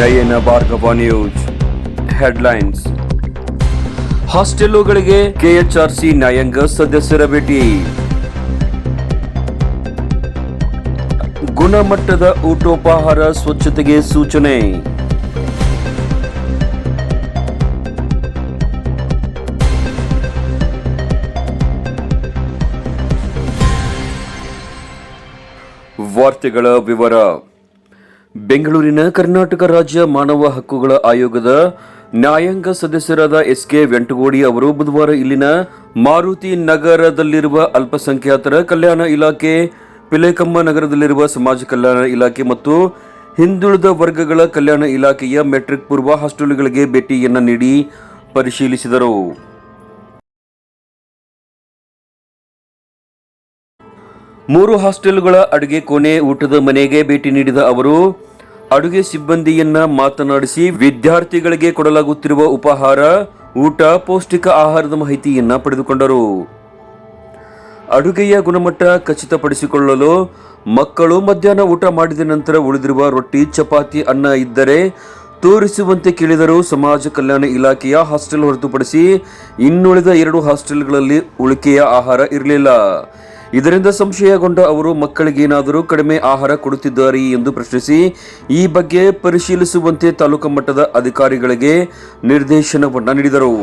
ನಯನ Bhargava news headlines ಹಾಸ್ಟೆಲ್ಲುಗಳಿಗೆ KHRC ನ್ಯಾಯಾಂಗ ಸದಸ್ಯರ ಭೇಟಿ. ಗುಣಮಟ್ಟದ ಊಟೋಪಹಾರ ಸ್ವಚ್ಛತೆಗೆ ಸೂಚನೆ. ವಾರ್ತೆಗಳ ವಿವರ. ಬೆಂಗಳೂರಿನ ಕರ್ನಾಟಕ ರಾಜ್ಯ ಮಾನವ ಹಕ್ಕುಗಳ ಆಯೋಗದ ನ್ಯಾಯಾಂಗ ಸದಸ್ಯರಾದ ಎಸ್ ಕೆ ವೆಂಟಗೋಡಿ ಅವರು ಬುಧವಾರ ಇಲ್ಲಿನ ಮಾರುತಿ ನಗರದಲ್ಲಿರುವ ಅಲ್ಪಸಂಖ್ಯಾತರ ಕಲ್ಯಾಣ ಇಲಾಖೆ, ಪಿಲೇಕಮ್ಮ ನಗರದಲ್ಲಿರುವ ಸಮಾಜ ಕಲ್ಯಾಣ ಇಲಾಖೆ ಮತ್ತು ಹಿಂದುಳಿದ ವರ್ಗಗಳ ಕಲ್ಯಾಣ ಇಲಾಖೆಯ ಮೆಟ್ರಿಕ್ ಪೂರ್ವ ಹಾಸ್ಟೆಲ್ಗಳಿಗೆ ಭೇಟಿಯನ್ನು ನೀಡಿ ಪರಿಶೀಲಿಸಿದರು. ಮೂರು ಹಾಸ್ಟೆಲ್ಗಳ ಅಡುಗೆ ಕೋಣೆ ಊಟದ ಮನೆಗೆ ಭೇಟಿ ನೀಡಿದ ಅವರು, ಅಡುಗೆ ಸಿಬ್ಬಂದಿಯನ್ನ ಮಾತನಾಡಿಸಿ ವಿದ್ಯಾರ್ಥಿಗಳಿಗೆ ಕೊಡಲಾಗುತ್ತಿರುವ ಉಪಹಾರ, ಊಟ, ಪೌಷ್ಟಿಕ ಆಹಾರದ ಮಾಹಿತಿಯನ್ನ ಪಡೆದುಕೊಂಡರು. ಅಡುಗೆಯ ಗುಣಮಟ್ಟ ಖಚಿತಪಡಿಸಿಕೊಳ್ಳಲು ಮಕ್ಕಳು ಮಧ್ಯಾಹ್ನ ಊಟ ಮಾಡಿದ ನಂತರ ಉಳಿದಿರುವ ರೊಟ್ಟಿ, ಚಪಾತಿ, ಅನ್ನ ಇದ್ದರೆ ತೋರಿಸುವಂತೆ ಕೇಳಿದರು ಸಮಾಜ ಕಲ್ಯಾಣ ಇಲಾಖೆಯ ಹಾಸ್ಟೆಲ್ ಹೊರತುಪಡಿಸಿ ಇನ್ನುಳಿದ ಎರಡು ಹಾಸ್ಟೆಲ್ಗಳಲ್ಲಿ ಉಳಿಕೆಯ ಆಹಾರ ಇರಲಿಲ್ಲ. ಇದರಿಂದ ಸಂಶಯಗೊಂಡ ಅವರು ಮಕ್ಕಳಿಗೇನಾದರೂ ಕಡಿಮೆ ಆಹಾರ ಕೊಡುತ್ತಿದ್ದಾರೆ ಎಂದು ಪ್ರಶ್ನಿಸಿ ಈ ಬಗ್ಗೆ ಪರಿಶೀಲಿಸುವಂತೆ ತಾಲೂಕು ಮಟ್ಟದ ಅಧಿಕಾರಿಗಳಿಗೆ ನಿರ್ದೇಶನವನ್ನು ನೀಡಿದರು.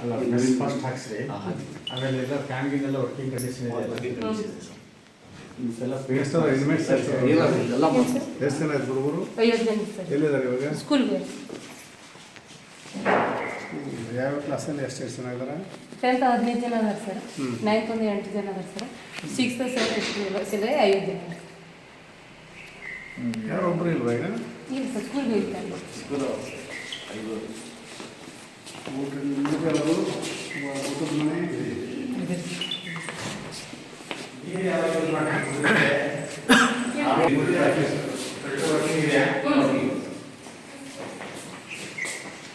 ಅಲ್ಲ ಫಸ್ಟ್ ಹಾಕ್ಸ್ರಿ. ಆಮೇಲೆ ಎಲ್ಲ ಎಲ್ಲ ವರ್ಕಿಂಗ್ ಕಂಡೀಷನ್ ಇದೆ. ಎಷ್ಟು ಜನ inmates ಎಷ್ಟು ಜನ? ಇದ್ರು ಹುಡುಗರು ಐವತ್ತು ಜನ ಸರ್? ಎಲ್ಲಿದ್ದಾರೆ ಇವಾಗ? ಸ್ಕೂಲ್ಗೆ ಯಾವ ಕ್ಲಾಸಲ್ಲಿ ಎಷ್ಟು ಎಷ್ಟು ಜನ ಇದ್ದಾರೆ? ಟೆಂತ್ ಹದಿನೈದು ಜನ ಅದಾರ ಸರ್. ನೈನ್ತ್ ಒಂದು ಎಂಟು ಜನ ಅದಾರ ಸರ್. ಸಿಕ್ಸ್ತ್ ಸೆವೆಂತ್ ಎಷ್ಟು ಐವತ್ತು ಜನ. ಯಾರು ಒಬ್ರು ಇಲ್ವಾ ಈಗ? ಇಲ್ಲ ಸರ್ ಸ್ಕೂಲ್ಗೆ ಹೋಗ್ತಾರೆ ಸ್ಕೂಲ್ ಊಟದ ಮನೆ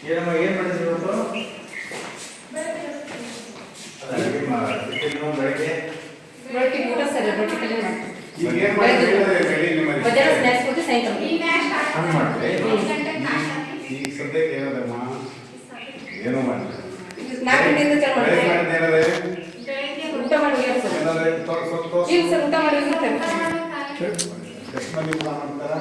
ಏನಮ್ಮ ಏನು ಮಾಡಿದ್ರಿ ಇವತ್ತು ಬೆಳಗ್ಗೆ ರೊಟ್ಟಿ ಊಟ ಸರ್ ರೊಟ್ಟಿ ಕಲೆ ಈಗ ಸದ್ಯಕ್ಕೆ ಏನದಮ್ಮ ಏನೋ ಮಾಡಿ ನಾಲ್ಕು ಗಂಟೆಯಿಂದ ಚಾಲು ಬೆಳಗ್ಗೆ ಮಾಡ್ತಾರೆ ಮಾಡಿದ್ದು ಏನದೆ ಊಟ ಮಾಡಿ ಹೋಗ್ಯಾರ ಸರ್ ಏನಾದ್ರೆ ತೋರ್ಸ್ ಸ್ವಲ್ಪ ತೋರ್ಸು. ಇಲ್ಲ ಸರ್ ಊಟ ಮಾಡಿ ಹೋಗಿರ್ತಾರೆ ಊಟ ಮಾಡ್ತಾರ.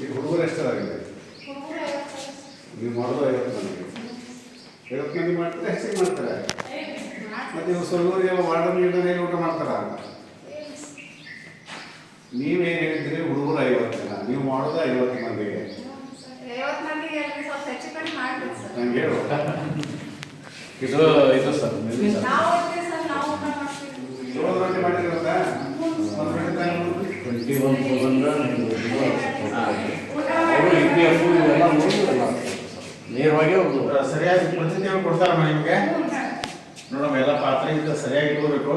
ಈಗ ಹುಡುಗರು ಎಷ್ಟು ನೀವು ಮಾಡೋದು ಐವತ್ತು ಮಂದಿ ಐವತ್ತು ಮಂದಿ ಮಾಡ್ತಾರೆ ಹೆಚ್ಚಿಗೆ ಮಾಡ್ತಾರೆ? ಮತ್ತೆ ಇವು ಸ್ವಲ್ಪ ವಾರ್ಡನ್ ಗೀಡನ್ ಏನು ಊಟ ಮಾಡ್ತಾರ? ನೀವೇನು ಹೇಳಿದ್ರಿ ಹುಡುಗರು ಐವತ್ತು ಜನ ನೀವು ಮಾಡೋದು ಐವತ್ತು ಮಂದಿಗೆ ಮಂದಿಗೆ ನಂಗೆ ಹೇಳು ಇದು ಇದು ಸರ್ ಮೆನು ಸರ್. ನಾವು ಹೋಗ್ತೀವಿ ಸರ್ ನಾವು ಊಟ ಮಾಡ್ತೀವಿ ಜೋಳದ ರೊಟ್ಟಿ ಮಾಡಿದ್ರಲ್ಲ ಒಂದು ರೊಟ್ಟಿ ತಗೊಂಡು ಟ್ವೆಂಟಿ ಒನ್ ತೌಸಂಡ್ ಅವರು ಇ ಪಿ ಎಫ್ ಇವೆಲ್ಲ ಮುಗಿದಿಲ್ಲ ನೇರವಾಗಿ ಅವರು ಸರಿಯಾಗಿ ಪ್ರತಿನಿತ್ಯ ಕೊಡ್ತಾರಮ್ಮ ನಿಮಗೆ? ನೋಡಮ್ಮ ಎಲ್ಲ ಪಾತ್ರೆ ಇಂದ ಸರಿಯಾಗಿ ಇಟ್ಕೋಬೇಕು.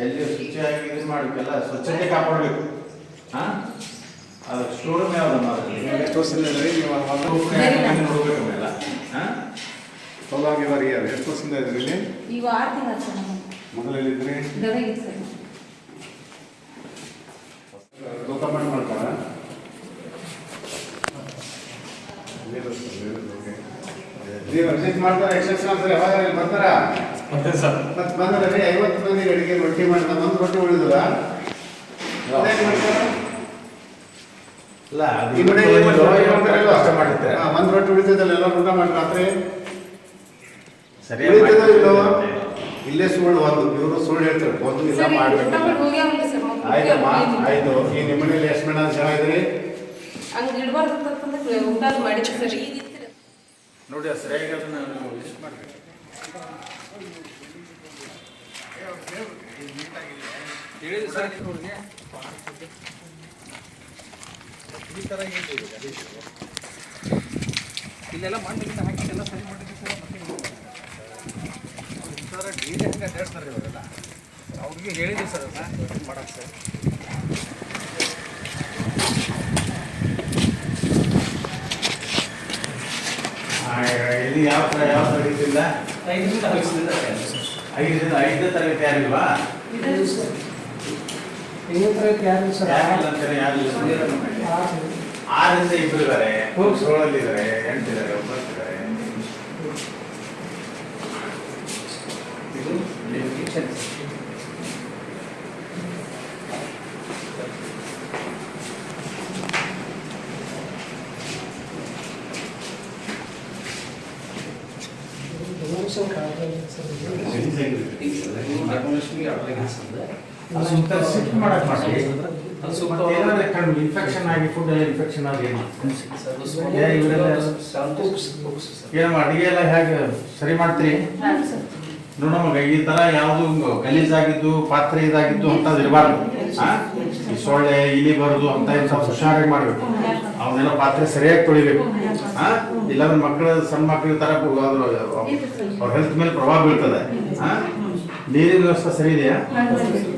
ಎಲ್ಲಿ ಶುಚಿಯಾಗಿ ಇದು ಮಾಡಬೇಕೆಲ್ಲ ಸ್ವಚ್ಛತೆ ಕಾಪಾಡಬೇಕು. ಹಾಂ? ಅದು ಸ್ಟೋರ್ ಯಾವುದಮ್ಮ ಅದ್ರಲ್ಲಿ? ಇದ್ರಿ ನೀವು ನೋಡ್ಬೇಕು ಎಲ್ಲ ಹಾಂ ಚಲೋ ಆಗಿದ್ದಾರೆ ಯಾರು ಎಷ್ಟು ವರ್ಷದಿಂದ ಇದ್ರಿ? ನಮ್ಮ ಮೊದಲೆಲ್ಲಿದ್ರಿ ಗದಗಿತ್ತು ಸರ್ ಊಟ ಮಾಡಿ ಮಾಡ್ತಾರ ನೀವು ವಿಸಿಟ್ ಮಾಡ್ತಾರೆ ಎಕ್ಸೆಪ್ಷನ್ ಅಂದ್ರೆ ಯಾವಾಗ ಇಲ್ಲಿ ಬರ್ತಾರ? ಮತ್ತೆ ಸರ್. ಮತ್ತೆ ಬಂದ್ರೆ ಐವತ್ತು ಮಂದಿ ಅಡಿಗೆ ರೊಟ್ಟಿ ಮಾಡ್ತಾರೆ ಒಂದು ರೊಟ್ಟಿ ಉಳಿದಿಲ್ಲ? ಇಲ್ಲ ಈ ಮಾಡಿರ್ತಾರೆ. ಒಂದ್ ರೊಟ್ಟಿ ಉಳಿತದಲ್ಲ ಎಲ್ಲ ಊಟ ಮಾಡಿ ರಾತ್ರಿ? ಸರಿಯಾಗಿ ಉಳಿತದೋ ಇಲ್ಲೋ? ಇಲ್ಲೇ ಸುಳ್ಳು ಒಂದು ಇವರು ಸುಳ್ಳು ಹೇಳ್ತಾರೆ ಒಂದು ಇಲ್ಲ ಮಾಡ್ಬೇಕು ಆಯ್ತಮ್ಮ ಆಯ್ತು ಈ ನಿಮ್ಮ ಮನೇಲಿ ಎಷ್ಟು ಜನ ಜನ ಇದ್ರಿ ಹಂಗೆ ಇಡಬಾರ್ದು ಅಂತಂದ್ರೆ ಊಟ ಮಾಡಿದ್ರು ಸರ್ ಈಗ ಇರ್ತೀರ ನೋಡಿ ಅದು ಸರಿಯಾಗಿ ಅದನ್ನು ನೀವು ಲಿಸ್ಟ್ ಮಾಡಿ. ಇಲ್ಲೆಲ್ಲ ಮಣ್ಣಿಗೆ ಹಾಕಿ ಎಲ್ಲ ಸರಿ ಮಾಡಿದ್ರೆ ಸರ್ ಮತ್ತೆ ಸರ್ ಡಿ ಜೆ ಹಂಗೆ ಅಡ್ಡಾಡ್ತಾರೆ ಇವರೆಲ್ಲ ಅವ್ರಿಗೆ ಹೇಳಿದ್ವಿ ಸರ್ ಅದನ್ನ ಮಾಡಕ್ಕೆ ಸರ್. ಇಲ್ಲಿ ಯಾವ ಥರ ಯಾವ ತರಗತಿಯಿಂದ ಐದರಿಂದ ಐದನೇ ತರಗತಿ ಯಾರಿಲ್ವಾ? ಯಾರಿಲ್ಲ ಆರಿಂದ ಇಬ್ಬರು ಇದ್ದಾರೆ ಏಳಲ್ಲಿ ಇದ್ದಾರೆ. ಎಂಟು ಇದ್ದಾರೆ ಒಂಬತ್ತು ಇದ್ದಾರೆ ಇದು ನಿಮ್ಮ ಕಿಚನ್ ಧರ್ಮಲಕ್ಷ್ಮಿಗೆ ಅಡ್ಡಾಗಿ ಸಂದ ಅದು ಸುತ್ತ ಶಿಫ್ಟ್ ಮಾಡಕ್ ಮಾಡಿ ಅದು ಮತ್ತೆ ಸೂಕ್ತವಾದ ಏನಾದ್ರೆ ಕಡಿಮೆ ಇನ್ಫೆಕ್ಷನ್ ಆಗಿ ಫುಡ್ ಎಲ್ಲ ಇನ್ಫೆಕ್ಷನ್ ಆಗಿ. ಏನಮ್ಮ ಅಡಿಗೆ ಎಲ್ಲ ಹೇಗೆ ಸರಿ ಮಾಡ್ತೀರಿ? ನೋಡಮ್ಮ ಈ ತರ ಯಾವುದು ಗಲೀಜಾಗಿದ್ದು ಪಾತ್ರೆ ಇದಾಗಿದ್ದು ಅಂತದ್ ಇರಬಾರ್ದು. ಈ ಸೊಳ್ಳೆ ಇಲಿ ಬರೋದು ಅಂತ ಸ್ವಲ್ಪ ಹುಷಾರಾಗಿ ಮಾಡ್ಬೇಕು ಅವನ್ನೆಲ್ಲ ಪಾತ್ರೆ ಸರಿಯಾಗಿ ತೊಳಿಬೇಕು. ಹಾ ಇಲ್ಲಾಂದ್ರೆ ಮಕ್ಕಳು ಸಣ್ಣ ಮಕ್ಕಳು ತರ ಅವ್ರ ಹೆಲ್ತ್ ಮೇಲೆ ಪ್ರಭಾವ ಬೀಳ್ತದೆ. ನೀರಿನ ವ್ಯವಸ್ಥೆ ಸರಿ ಇದೆಯಾ?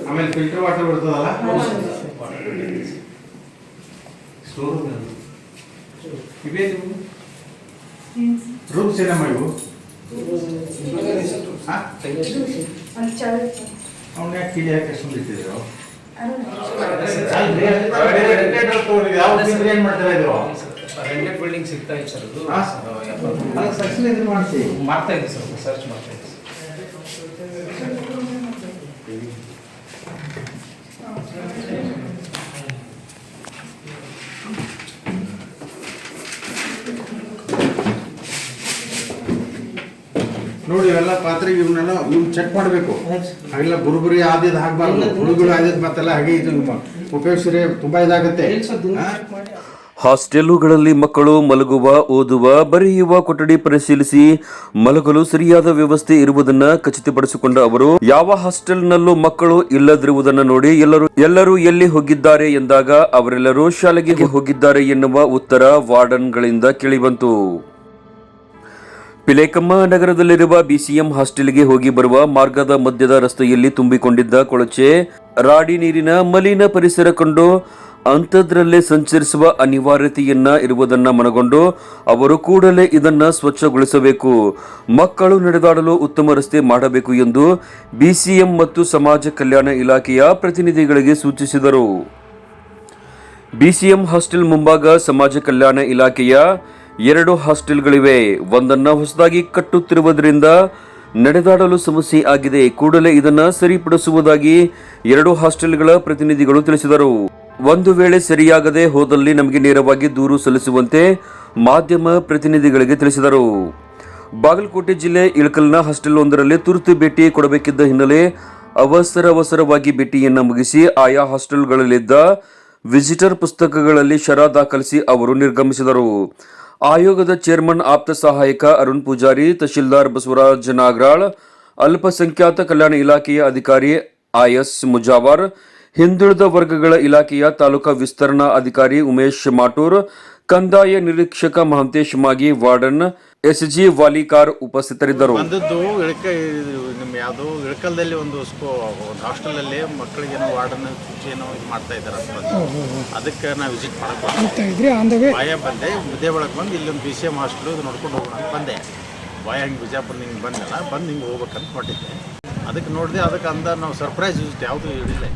ಆಮೇಲೆ ಫಿಲ್ಟರ್ ವಾಟರ್ ಬರ್ತದಲ್ಲ? ರೂಮ್ಸ್ ಏನಮ್ಮ ಇವು? ಹಾ ಅವ್ನ ಯಾಕೆ ಕಿಡಿ ಹಾಕಿ ಅಷ್ಟೊಂದು ರೆಂಟೆಡ್ ಬಿಲ್ಡಿಂಗ್ ಸಿಗ್ತಾ ಇತ್ತು ಸರ್. ಮಾಡ್ತಾ ಇದ್ದೀವಿ ಸರ್ ಸರ್ಚ್ ಮಾಡ್ತಾ ಇದ್ದೀವಿ. ನೋಡಿ ಇವೆಲ್ಲ ಪಾತ್ರೆ ಇವನ್ನೆಲ್ಲ ಇವ್ನ ಚೆಕ್ ಮಾಡಬೇಕು. ಹಾಗೆಲ್ಲ ಬುರುಬುರಿ ಆದ್ಯದ ಹಾಕ್ಬಾರ್ದು. ಹುಳುಗಳು ಆದ್ಯದ ಮತ್ತೆಲ್ಲ ಹಾಗೆ ಇದು ಉಪಯೋಗಿಸಿದ್ರೆ ತುಂಬಾ ಇದಾಗುತ್ತೆ. ಹಾಸ್ಟೆಲುಗಳಲ್ಲಿ ಹಾಸ್ಟೆಲ್ಲುಗಳಲ್ಲಿ ಮಕ್ಕಳು ಮಲಗುವ ಓದುವ ಬರೆಯುವ ಕೊಠಡಿ ಪರಿಶೀಲಿಸಿ ಮಲಗಲು ಸರಿಯಾದ ವ್ಯವಸ್ಥೆ ಇರುವುದನ್ನ ಖಚಿತಪಡಿಸಿಕೊಂಡ ಅವರು ಯಾವ ಹಾಸ್ಟೆಲ್ನಲ್ಲೂ ಮಕ್ಕಳು ಇಲ್ಲದಿರುವುದನ್ನು ನೋಡಿ ಎಲ್ಲರೂ ಎಲ್ಲರೂ ಎಲ್ಲಿ ಹೋಗಿದ್ದಾರೆ ಎಂದಾಗ ಅವರೆಲ್ಲರೂ ಶಾಲೆಗೆ ಹೋಗಿದ್ದಾರೆ ಎನ್ನುವ ಉತ್ತರ ವಾರ್ಡನ್ಗಳಿಂದ ಕೇಳಿಬಂತು. ಪಿಲೇಕಮ್ಮ ನಗರದಲ್ಲಿರುವ ಬಿಸಿಎಂ ಹಾಸ್ಟೆಲ್ಗೆ ಹೋಗಿ ಬರುವ ಮಾರ್ಗದ ಮಧ್ಯದ ರಸ್ತೆಯಲ್ಲಿ ತುಂಬಿಕೊಂಡಿದ್ದ ಕೊಳಚೆ ರಾಡಿ ನೀರಿನ ಮಲಿನ ಪರಿಸರ ಕಂಡು ಅಂಥದ್ರಲ್ಲೇ ಸಂಚರಿಸುವ ಅನಿವಾರ್ಯತೆಯನ್ನ ಇರುವುದನ್ನ ಮನಗೊಂಡು ಅವರು ಕೂಡಲೇ ಇದನ್ನ ಸ್ವಚ್ಛಗೊಳಿಸಬೇಕು. ಮಕ್ಕಳು ನಡೆದಾಡಲು ಉತ್ತಮ ರಸ್ತೆ ಮಾಡಬೇಕು ಎಂದು ಬಿಸಿಎಂ ಮತ್ತು ಸಮಾಜ ಕಲ್ಯಾಣ ಇಲಾಖೆಯ ಪ್ರತಿನಿಧಿಗಳಿಗೆ ಸೂಚಿಸಿದರು. ಬಿಸಿಎಂ ಹಾಸ್ಟೆಲ್ ಮುಂಭಾಗ ಸಮಾಜ ಕಲ್ಯಾಣ ಇಲಾಖೆಯ ಎರಡು ಹಾಸ್ಟೆಲ್ಗಳಿವೆ. ಒಂದನ್ನು ಹೊಸದಾಗಿ ಕಟ್ಟುತ್ತಿರುವುದರಿಂದ ನಡೆದಾಡಲು ಸಮಸ್ಯೆ ಆಗಿದೆ. ಕೂಡಲೇ ಇದನ್ನು ಸರಿಪಡಿಸುವುದಾಗಿ ಎರಡು ಹಾಸ್ಟೆಲ್ಗಳ ಪ್ರತಿನಿಧಿಗಳು ತಿಳಿಸಿದರು. ಒಂದು ವೇಳೆ ಸರಿಯಾಗದೆ ಹೋದಲ್ಲಿ ನಮಗೆ ನೇರವಾಗಿ ದೂರು ಸಲ್ಲಿಸುವಂತೆ ಮಾಧ್ಯಮ ಪ್ರತಿನಿಧಿಗಳಿಗೆ ತಿಳಿಸಿದರು. ಬಾಗಲಕೋಟೆ ಜಿಲ್ಲೆ ಇಳಕಲ್ನ ಹಾಸ್ಟೆಲ್ ಒಂದರಲ್ಲಿ ತುರ್ತು ಭೇಟಿ ಕೊಡಬೇಕಿದ್ದ ಹಿನ್ನೆಲೆ ಅವಸರ ಭೇಟಿಯನ್ನು ಭೇಟಿಯನ್ನ ಮುಗಿಸಿ ಆಯಾ ಹಾಸ್ಟೆಲ್ಗಳಲ್ಲಿದ್ದ ವಿಸಿಟರ್ ಪುಸ್ತಕಗಳಲ್ಲಿ ಶರ ದಾಖಲಿಸಿ ಅವರು ನಿರ್ಗಮಿಸಿದರು. ಆಯೋಗದ ಚೇರ್ಮನ್ ಆಪ್ತ ಸಹಾಯಕ ಅರುಣ್ ಪೂಜಾರಿ, ತಹಶೀಲ್ದಾರ್ ಬಸವರಾಜ್ ನಾಗರಾಳ್, ಅಲ್ಪಸಂಖ್ಯಾತ ಕಲ್ಯಾಣ ಇಲಾಖೆಯ ಅಧಿಕಾರಿ ಆಯಸ್ ಮುಜಾವರ್, ಹಿಂದುಳಿದ ವರ್ಗಗಳ ಇಲಾಖೆಯ ತಾಲೂಕಾ ವಿಸ್ತರಣಾ ಅಧಿಕಾರಿ ಉಮೇಶ್ ಮಾಟೂರ್, ಕಂದಾಯ ನಿರೀಕ್ಷಕ ಮಹಂತೇಶ್ ಮಾಗಿ ವಾರ್ಡನ್ ಎಸ್ಜಿ ವಾಲಿಕಾರ್ ಉಪಸ್ಥಿತರಿದ್ದರು. ಯಾವುದೋ ಇಳಕಲ್ದಲ್ಲಿ ಒಂದು ಸ್ಕೂ ಒಂದು ಹಾಸ್ಟೆಲಲ್ಲಿ ಮಕ್ಕಳಿಗೇನೋ ವಾರ್ಡನ್ ಏನೋ ಇದು ಮಾಡ್ತಾ ಇದ್ದಾರೆ ಅಂತ ಅದಕ್ಕೆ ನಾವು ವಿಸಿಟ್ ಮಾಡಕ್ಕೆ ಬಾಯ ಬಂದೆ ಮುದ್ದೆ ಒಳಗೆ ಬಂದು ಇಲ್ಲೊಂದು ಬಿ ಸಿ ಎಂ ಹಾಸ್ಟೆಲ್ ಇದು ನೋಡ್ಕೊಂಡು ಹೋಗೋಣ ಅಂತ ಬಂದೆ. ಬಾಯ ಹಿಂಗೆ ಬಿಜಾಪುರ ಹಿಂಗೆ ಬಂದಲ್ಲ ಬಂದು ಹಿಂಗೆ ಹೋಗ್ಬೇಕಂತ ಹೊಟ್ಟಿದ್ದೆ ಅದಕ್ಕೆ ನೋಡಿದೆ ಅದಕ್ಕೆ ಅಂದ ನಾವು ಸರ್ಪ್ರೈಸ್ ವಿಸಿಟ್ ಯಾವುದೂ ಇರಲಿಲ್ಲ